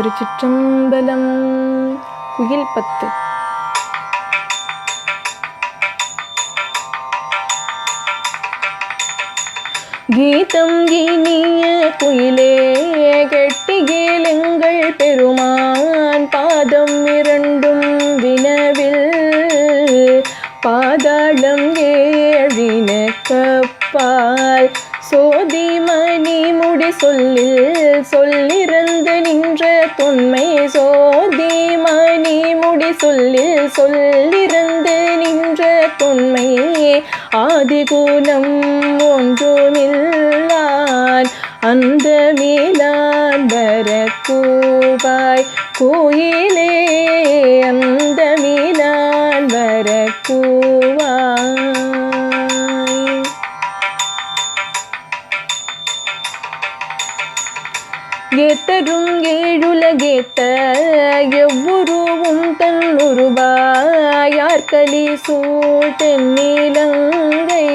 திருச்சிற்றம்பலம் குயில் பத்து. கீதம் இனிய குயிலே கெட்டி கேளுங்கள் பெருமான். பாதம் இரண்டும் வினவில் பாதாளம் ஏழின கப்பால் சோதி மணி முடி சொல்லில் சொல்லி நின்ற சோதி மணி முடி சொல்லில் சொல்லிருந்து நின்ற தொன்மை ஆதிகுலம் ஒன்றுமில்லான் அந்த மேலான் வரக்கூவாய். கோயிலே அந்த மேலான் வரக்கூவாய் கேட்ட எவ்வுருவும் தன் உருவாயார் கலி சூழ் தென்னிலங்கை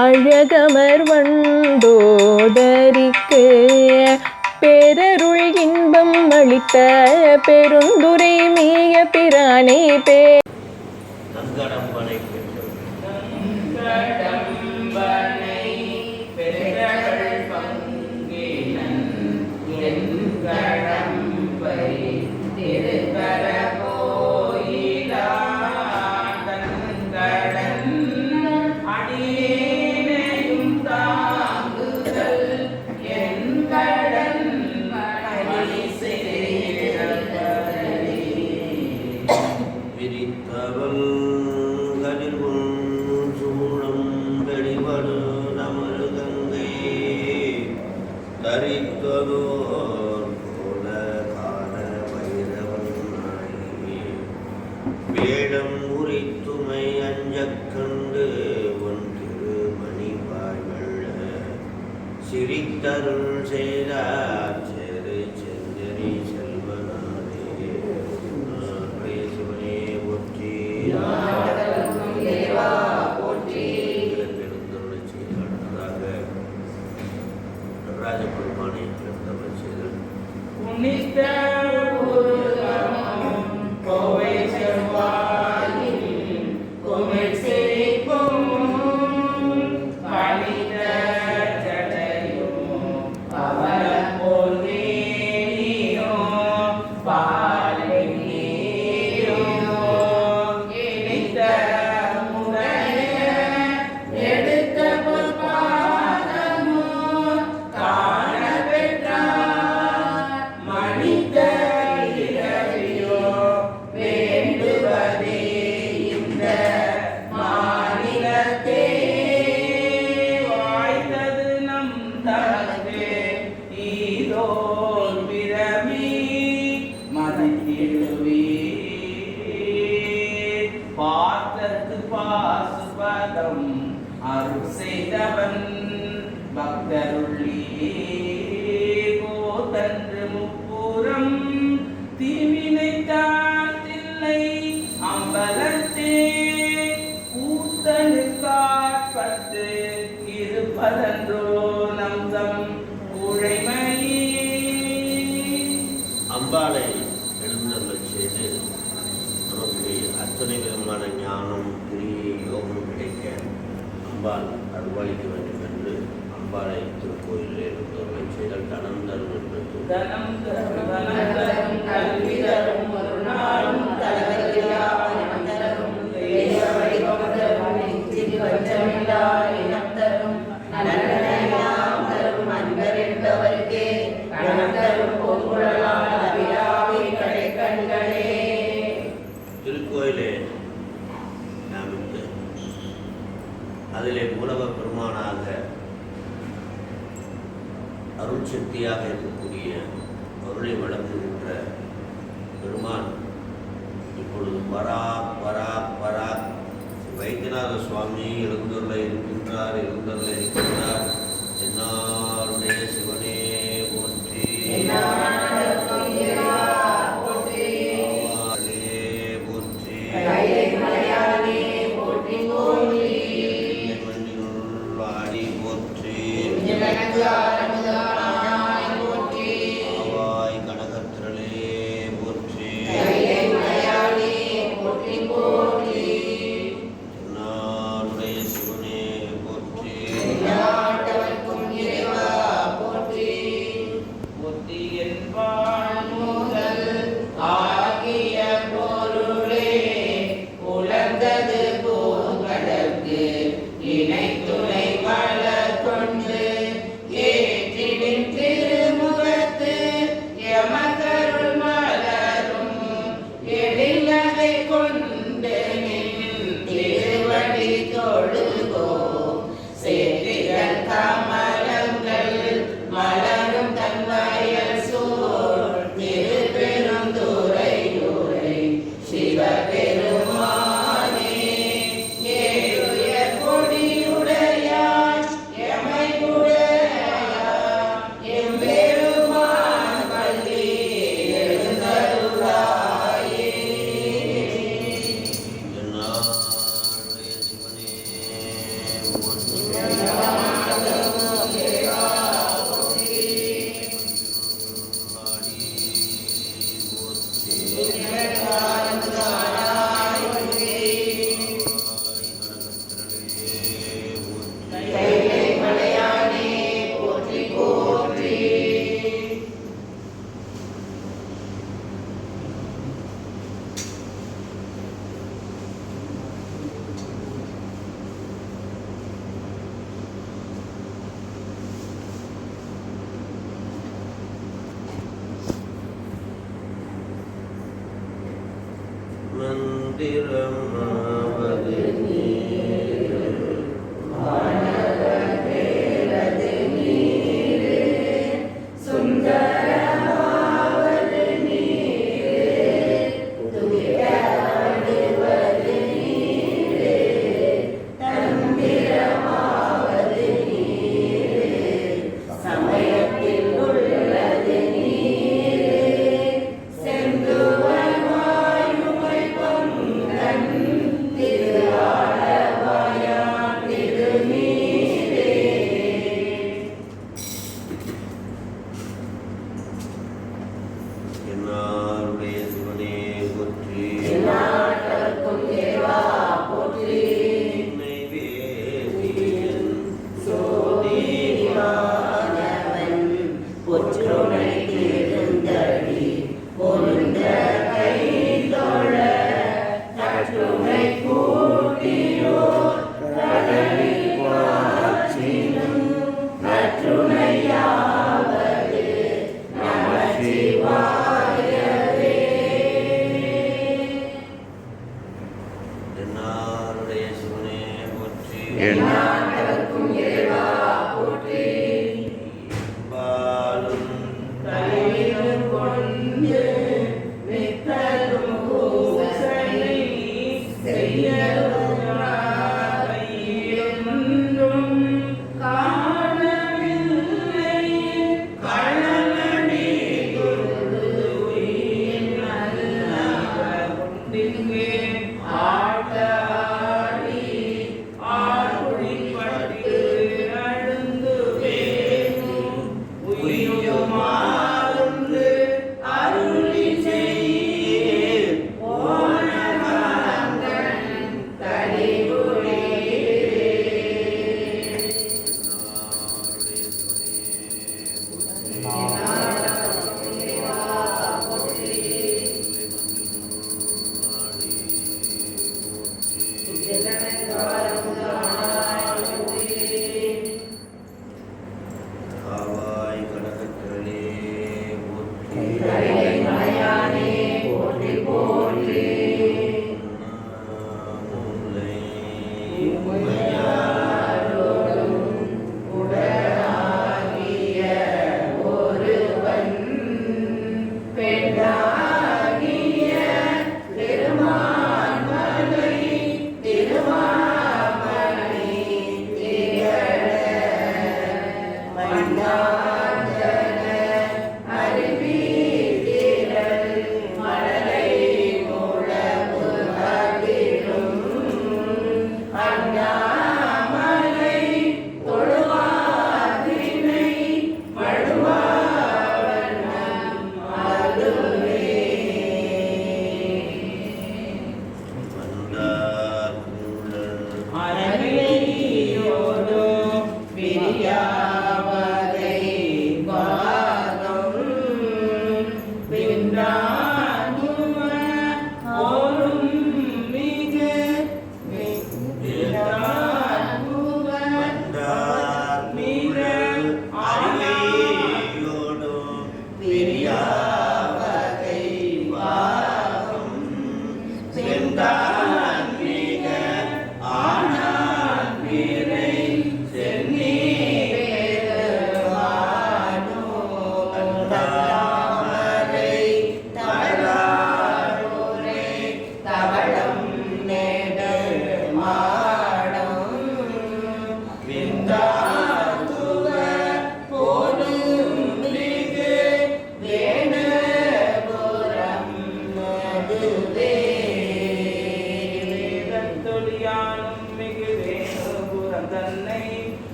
அழகமர் வண்டோதரிக்கு பேரருள் இன்பம் அளித்த பெருந்துரை மேய பிரானே பே அதிலே மூலவ பெருமானாக அருள் சக்தியாக இருக்கக்கூடிய அருளை வழங்குகின்ற பெருமான் இப்பொழுது பரா பரா பரா. வைத்தியநாத சுவாமி இருந்துள்ள இருக்கின்றார் இருந்துள்ள இருக்கின்றார்.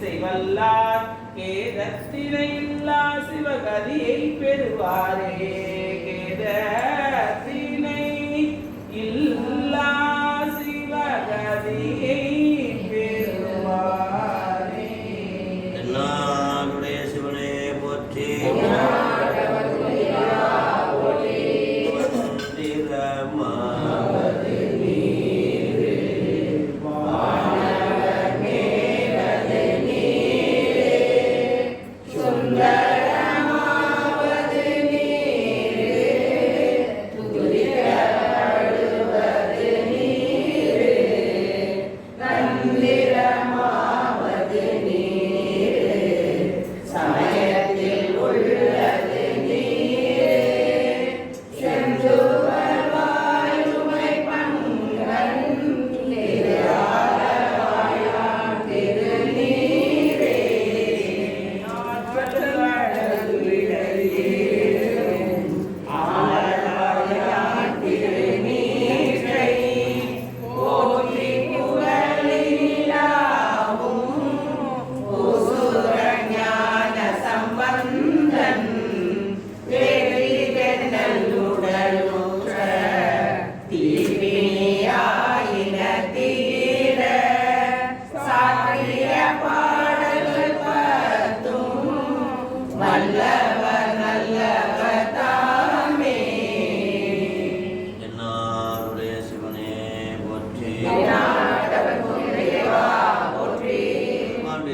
செய்வல்லார் கேதத்தினை இல்லா சிவகதியை பெறுவாரே கேத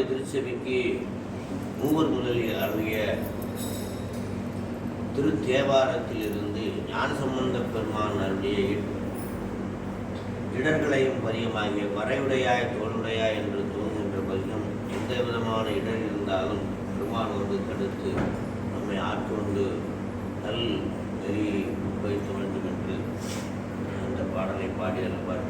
திருச்சபைக்கு மூவர் முதலில் அருகிய திருத்தேவாரத்திலிருந்து ஞானசம்பந்த பெருமான் அருடைய இடர்களையும் பதியமாகிய வரையுடையாய் தோளுடையாய் என்று தோன்றுகின்ற பதியம் எந்த விதமான இடர் இருந்தாலும் பெருமான் வந்து தடுத்து நம்மை ஆட்கொண்டு நல் நெறியை உட்பயிக்க வேண்டும் என்று அந்த பாடலை பாடி அனுப்பார்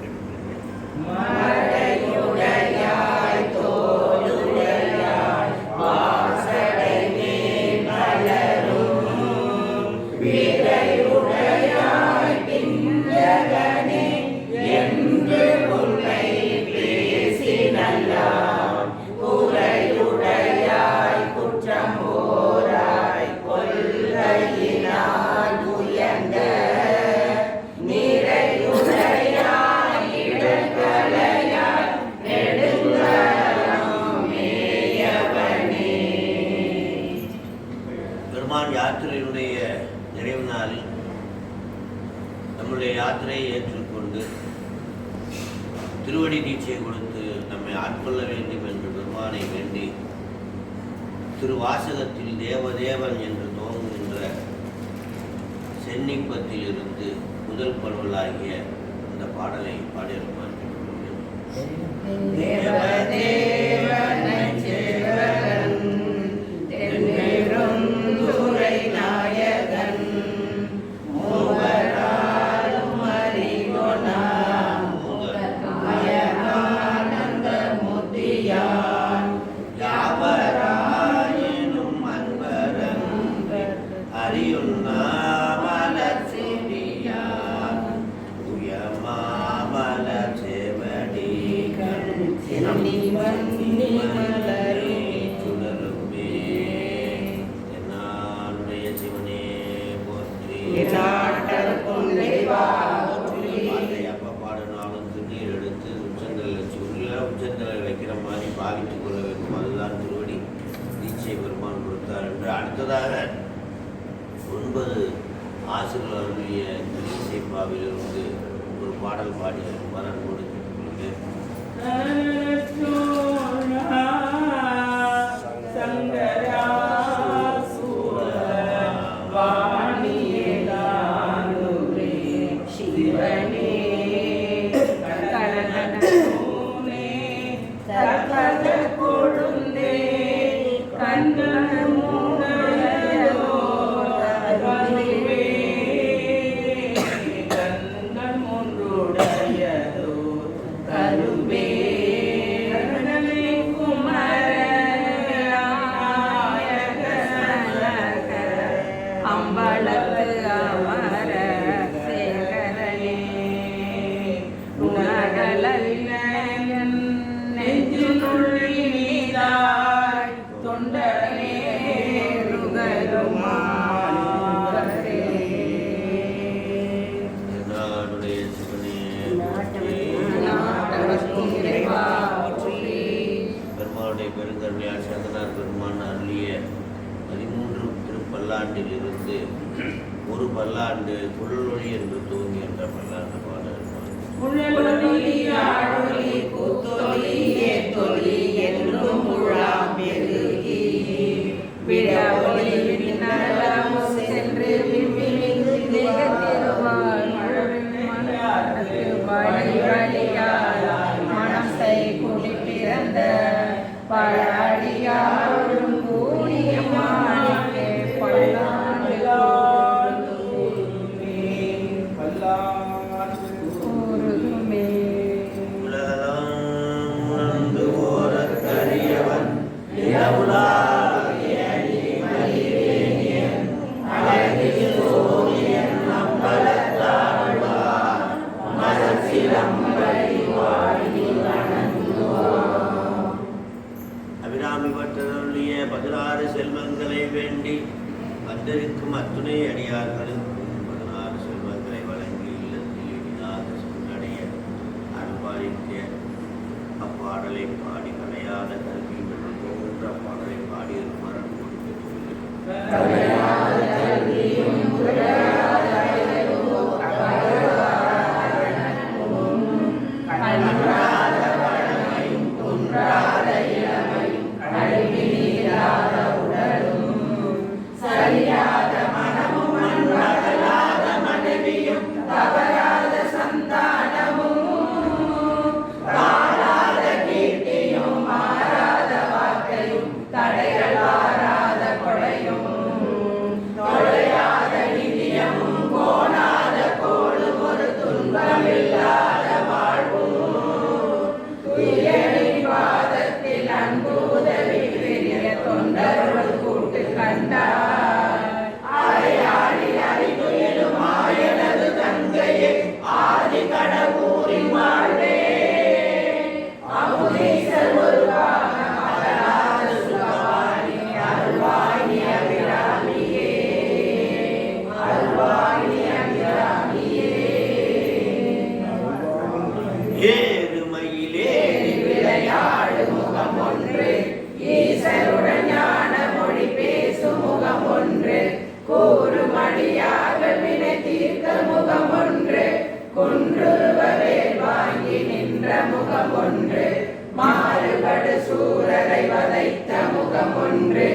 வாசகத்தில் தேவதேவன் என்று தோன்றுகின்ற சென்னிப்பத்திலிருந்து முதல் பருவலாகிய அந்த பாடலை பாடியிருப்பான் பல்லாண்டிலிருந்து ஒரு பல்லாண்டு புல்லொழி என்று என்ற பல்லாண்டு பாடல் கூறும் அடியாக வினை தீர்க்க முகமொன்று குன்றுவரேல் வாங்கி நின்ற முகமொன்று மாறுபடு சூரரை வதைத்த முகமொன்று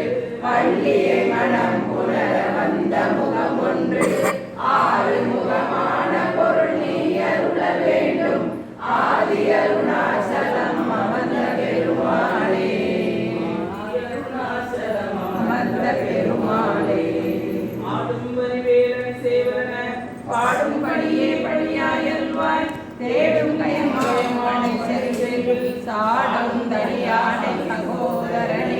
பள்ளியை மனம் புணர வந்த முகமொன்று ஆறு முகம் சாடும் தனியானை சகோதரனே.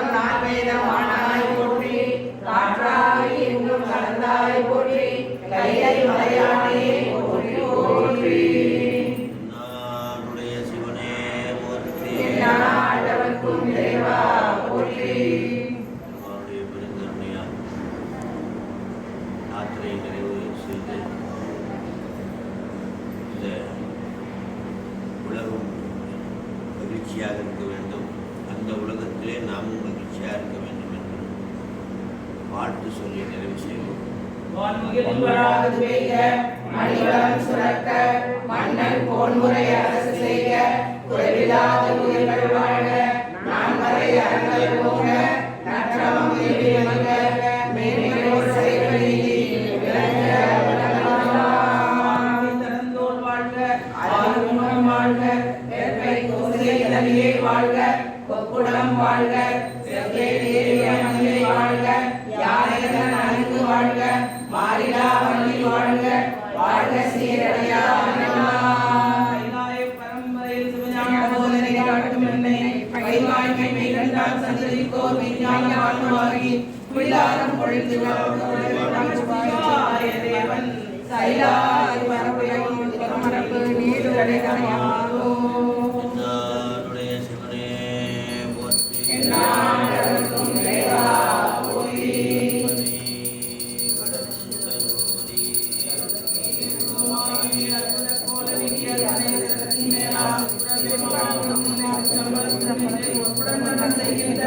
மனம் நான் வேதம் ஆண் செய்கின்ற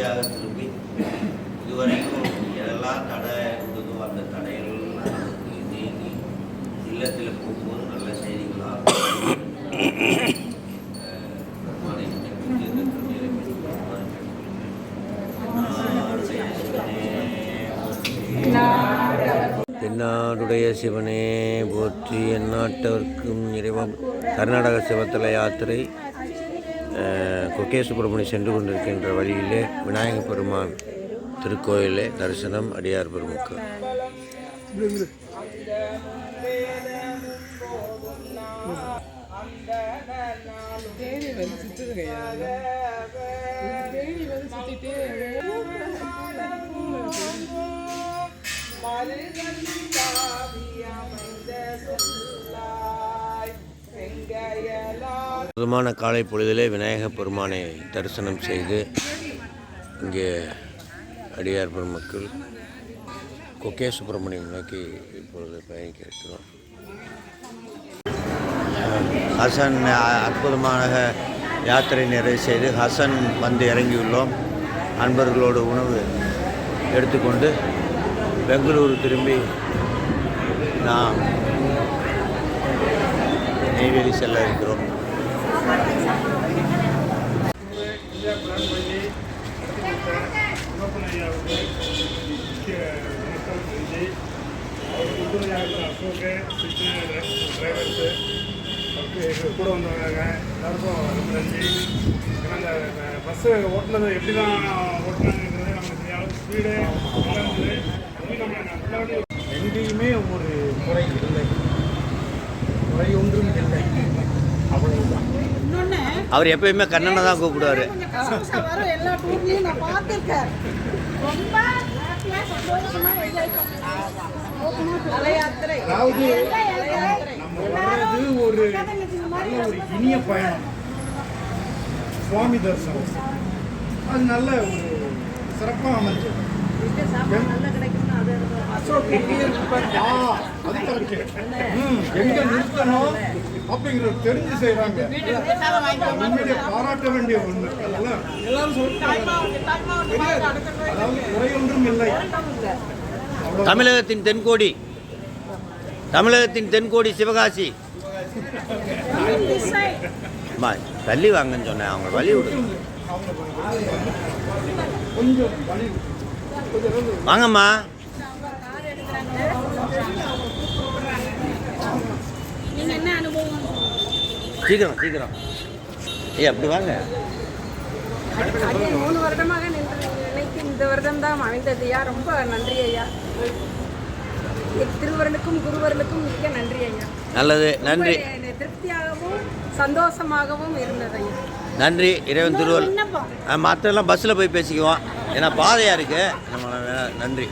கடைசியாக திரும்பி இதுவரைக்கும் எதெல்லாம் தடை இருந்ததோ அந்த தடையெல்லாம் நீங்கி இல்லத்தில் போகும்போது நல்ல செய்திகளாக தென்னாடுடைய சிவனே போற்றி எந்நாட்டவர்க்கும் இறைவன். கர்நாடக சிவத்தல யாத்திரை கொக்கே சுப்பிரமணியம் சென்று கொண்டிருக்கின்ற வழியிலே விநாயக பெருமான் திருக்கோயிலே தரிசனம் அடியார் பெருமுக்கு மருகன் அற்புதமான காலை பொழுதிலே விநாயகப் பெருமானை தரிசனம் செய்து இங்கே அடியார் பெருமக்கள் கொக்கே சுப்பிரமணியம் நோக்கி இப்பொழுது பயணிக்க இருக்கிறோம். ஹசன் அற்புதமாக யாத்திரை நிறைவு செய்து ஹசன் வந்து இறங்கியுள்ளோம். அன்பர்களோடு உணவு எடுத்துக்கொண்டு பெங்களூர் திரும்பி நான் நெய்வேலி செல்ல இருக்கிறோம். கூட வந்தவங்க எல்லாருக்கும் ரொம்ப நன்றி ஏன்னா இந்த பஸ்ஸு ஓட்டுனது எப்படி தான் ஓட்டுனாங்கிறது நமக்கு தெரியாது ஸ்பீடு வளர்ந்து எங்கேயுமே ஒரு முறை இல்லை. குறையொன்றும் இல்லை அவ்வளவுதான் அவர் எப்பயுமே கண்ணனை தான் கூப்பிடுவாரு. அதாவது நம்ம வர்றது ஒரு நல்ல ஒரு இனிய பயணம். சுவாமி தரிசனம். அது நல்ல ஒரு சிறப்பாக அமைஞ்சது. ம், எங்க நிறுத்தணும் அப்படிங்கிறது தெரிஞ்சு செய்றாங்க. உண்மையிலே பாராட்ட வேண்டிய ஒன்று அதெல்லாம் அதாவது குறையொன்றும் இல்லை. அவ்வளவு தமிழகத்தின் தென்கோடி தமிழகத்தின் தென்கோடி சிவகாசி. தள்ளி வாங்கன்னு சொன்னேன் அவங்க வழி விடு. கொஞ்சம் வலி வாங்கம்மா. சீக்கிரம் சீக்கிரம். ஏய் அப்படி வாங்க. மூணு வருடமாக நின்று நினைத்து இந்த வருடம் தான் அமைந்தது. ஐயா ரொம்ப நன்றி ஐயா. திருவருளுக்கும் குருவருளுக்கும் மிக்க நன்றி ஐயா. நல்லது. நன்றி. திருப்தியாகவும் சந்தோஷமாகவும் இருந்தது ஐயா. நன்றி இறைவன் விண்ணப்பம் மற்றெல்லாம் பஸ்ஸில் போய் பேசிக்குவோம். ஏன்னா பாதையாக இருக்குது நம்ம நன்றி.